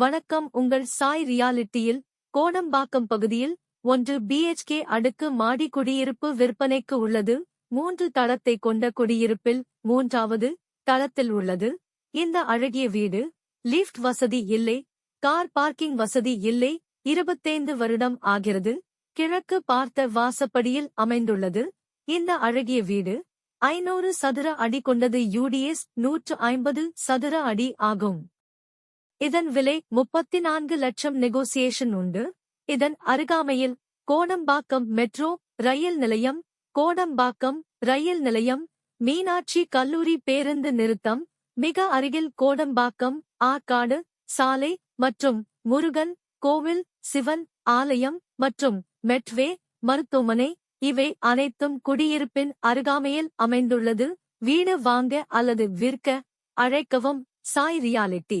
வணக்கம். உங்கள் சாய் ரியாலிட்டியில் கோடம்பாக்கம் பகுதியில் ஒன்று பிஎச்கே அடுக்கு மாடி குடியிருப்பு விற்பனைக்கு உள்ளது. மூன்று தளத்தை கொண்ட குடியிருப்பில் மூன்றாவது தளத்தில் உள்ளது. இந்த அழகிய வீடு லிஃப்ட் வசதி இல்லை கார் பார்க்கிங் வசதி இல்லை இருபத்தைந்து வருடம் ஆகிறது. கிழக்கு பார்த்த வாசப்படியில் அமைந்துள்ளது. இந்த அழகிய வீடு ஐநூறு சதுர அடி கொண்டது யூடிஎஸ் நூற்று ஐம்பது சதுர அடி ஆகும். இதன் விலை முப்பத்தி நான்கு லட்சம் நெகோசியேஷன் உண்டு. இதன் அருகாமையில் கோடம்பாக்கம் மெட்ரோ ரயில் நிலையம் கோடம்பாக்கம் ரயில் நிலையம் மீனாட்சி கல்லூரி பேருந்து நிறுத்தம் மிக அருகில் கோடம்பாக்கம் ஆற்காடு சாலை மற்றும் முருகன் கோவில் சிவன் ஆலயம் மற்றும் மெட்வே மருத்துவமனை. இவை அனைத்தும் குடியிருப்பின் அருகாமையில் அமைந்துள்ளது. வீடு வாங்க அல்லது விற்க அழைக்கவும் சாய் ரியாலிட்டி.